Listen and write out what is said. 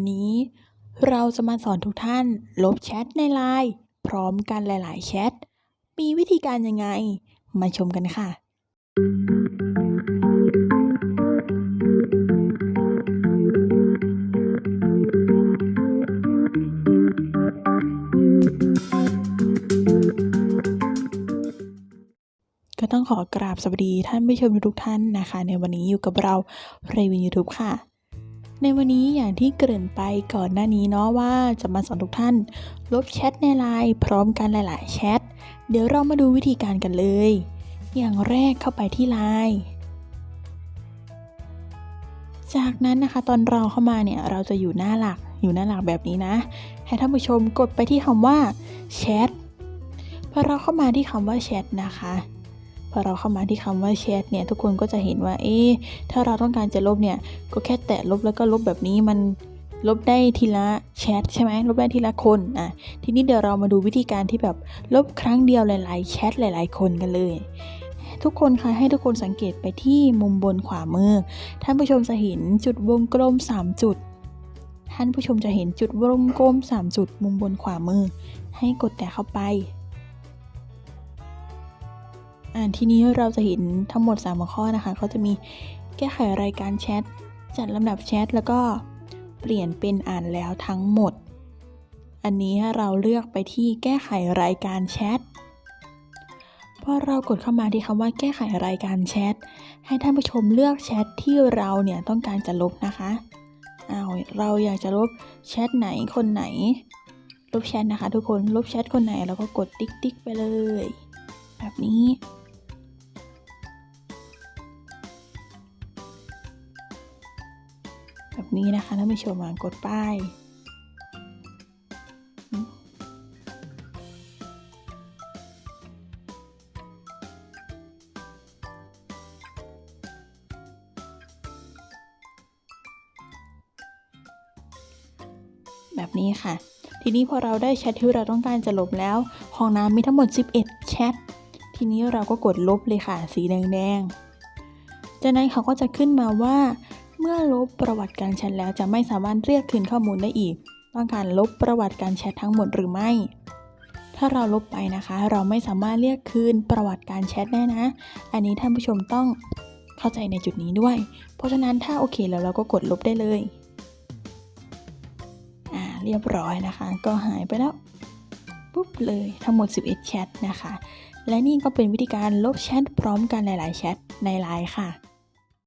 วันนี้ เราจะมาสอนทุกท่านลบแชทในไลน์พร้อมกันหลาย ๆ แชท มีวิธีการยังไง มาชมกันค่ะ ก็ต้องขอกราบสวัสดีท่านผู้ชมทุกท่านนะคะ ในวันนี้อยู่กับเราเรวินยูทูบค่ะ ในวันนี้อย่างที่เกริ่นไปก่อนหน้านี้เนาะว่าจะมาสอนทุกท่าน ลบแชทในไลน์พร้อมกันหลาย ๆ แชท เดี๋ยวเรามาดูวิธีการกันเลย อย่างแรกเข้าไปที่ไลน์จากนั้นนะคะตอนเราเข้ามาเนี่ยเราจะอยู่หน้าหลักอยู่หน้าหลักแบบนี้นะ ให้ท่านผู้ชมกดไปที่คำว่าแชทพอเราเข้ามาที่คำว่าแชทนะคะ เราเข้ามาที่คำว่าแชทเนี่ยทุกคนก็จะเห็นว่า เอ๊ะถ้าเราต้องการจะลบเนี่ย ก็แค่แตะลบแล้วก็ลบแบบนี้มันลบได้ทีละแชทใช่ไหมลบได้ทีละคนอะทีนี้เดี๋ยวเรามาดูวิธีการที่แบบลบครั้งเดียวหลาย ๆ แชทหลาย ๆ คนกันเลย ทุกคนคะให้ทุกคนสังเกตไปที่มุมบนขวามือท่านผู้ชมจะเห็นจุดวงกลม 3 จุด ท่านผู้ชมจะเห็นจุดวงกลม 3 จุด มุมบนขวามือ ให้กดแตะเข้าไป อ่าทีนี้เราจะเห็นทั้งหมด3ข้อนะคะเขาจะมีแก้ไขรายการแชท จัดลำดับแชท แล้วก็เปลี่ยนเป็นอ่านแล้วทั้งหมด อันนี้เราเลือกไปที่แก้ไขรายการแชทพอเรากดเข้ามาที่คำว่าแก้ไขรายการแชท ให้ท่านผู้ชมเลือกแชทที่เราเนี่ยต้องการจะลบนะคะอ้าเราอยากจะลบแชทไหนคนไหน ลบแชทนะคะ ทุกคนลบแชทคนไหนเราก็กดติ๊กติ๊กไปเลย แบบนี้ แบบนี้นะคะท่านผู้ชมมากดป้ายแบบนี้ค่ะ ทีนี้พอเราได้แชทที่เราต้องการจะลบแล้ว ของน้ำมีทั้งหมด 11 แชท ทีนี้เราก็กดลบเลยค่ะ สีแดงๆ จากนั้นเขาก็จะขึ้นมาว่า เมื่อลบประวัติการแชทแล้วจะไม่สามารถเรียกคืนข้อมูลได้อีก ต้องการลบประวัติการแชททั้งหมดหรือไม่ ถ้าเราลบไปนะคะ เราไม่สามารถเรียกคืนประวัติการแชทได้นะ อันนี้ท่านผู้ชมต้องเข้าใจในจุดนี้ด้วย เพราะฉะนั้นถ้าโอเคแล้วเราก็กดลบได้เลยอ่าเรียบร้อยนะคะ ก็หายไปแล้วปุ๊บเลยทั้งหมด 11 แชทนะคะ และนี่ก็เป็นวิธีการลบแชทพร้อมกันหลาย ๆ แชทในไลน์ค่ะ